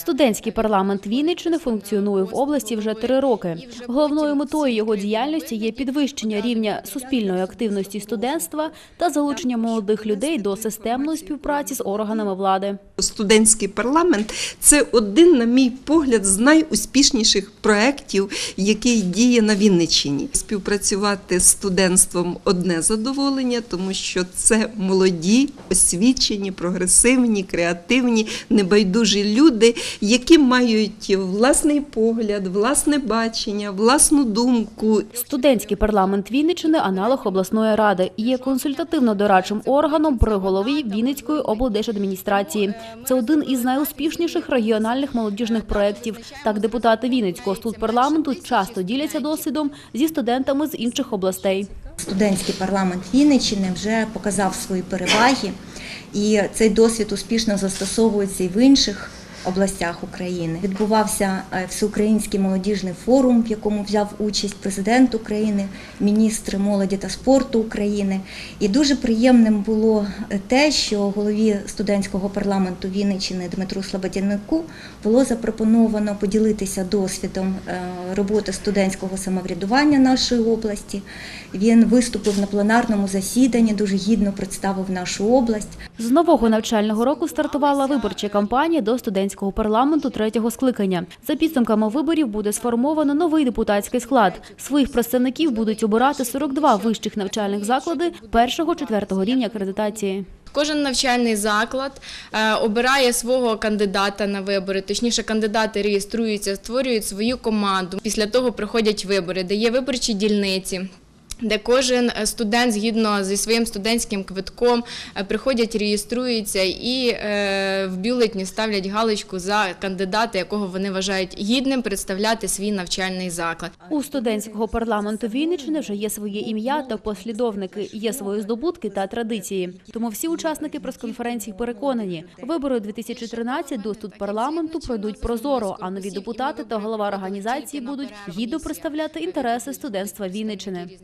Студентський парламент Вінниччини функціонує в області вже три роки. Головною метою його діяльності є підвищення рівня суспільної активності студентства та залучення молодих людей до системної співпраці з органами влади. Студентський парламент це один, на мій погляд, з найуспішніших проєктів, який діє на Вінниччині. Співпрацювати з студентством одне задоволення, тому що це молоді, освічені, прогресивні, креативні, небайдужі люди, які мають власний погляд, власне бачення, власну думку. Студентський парламент Вінниччини – аналог обласної ради є консультативно-дорадчим органом при голові Вінницької облдержадміністрації. Це один із найуспішніших регіональних молодіжних проєктів. Так, депутати Вінницького студпарламенту часто діляться досвідом зі студентами з інших областей. Студентський парламент Вінниччини вже показав свої переваги, і цей досвід успішно застосовується і в інших областях України. Відбувався е, всеукраїнський молодіжний форум, в якому взяв участь президент України, міністр молоді та спорту України. І дуже приємним було те, що голові студентського парламенту Вінниччини Дмитру Слободянику було запропоновано поділитися досвідом е, роботи студентського самоврядування нашої області. Він виступив на пленарному засіданні, дуже гідно представив нашу область. З нового навчального року стартувала виборча кампанія до студентського парламенту третього скликання. За підсумками виборів буде сформовано новий депутатський склад. Своїх представників будуть обирати 42 вищих навчальних заклади першого-четвертого рівня акредитації. Кожен навчальний заклад е, обирає свого кандидата на вибори. Точніше, кандидати реєструються, створюють свою команду. Після того проходять вибори, де є виборчі дільниці. Де кожен е, студент згідно зі своїм студентським квитком е, приходять, реєструються і е, в бюлетні ставлять галочку за кандидата, якого вони вважають гідним представляти свій навчальний заклад. У студентського парламенту Вінниччини вже є своє ім'я та послідовники, є свої здобутки та традиції. Тому всі учасники прес-конференції переконані, вибори 2013 до студпарламенту пройдуть прозоро, а нові депутати та голова організації будуть гідно представляти інтереси студентства Вінниччини.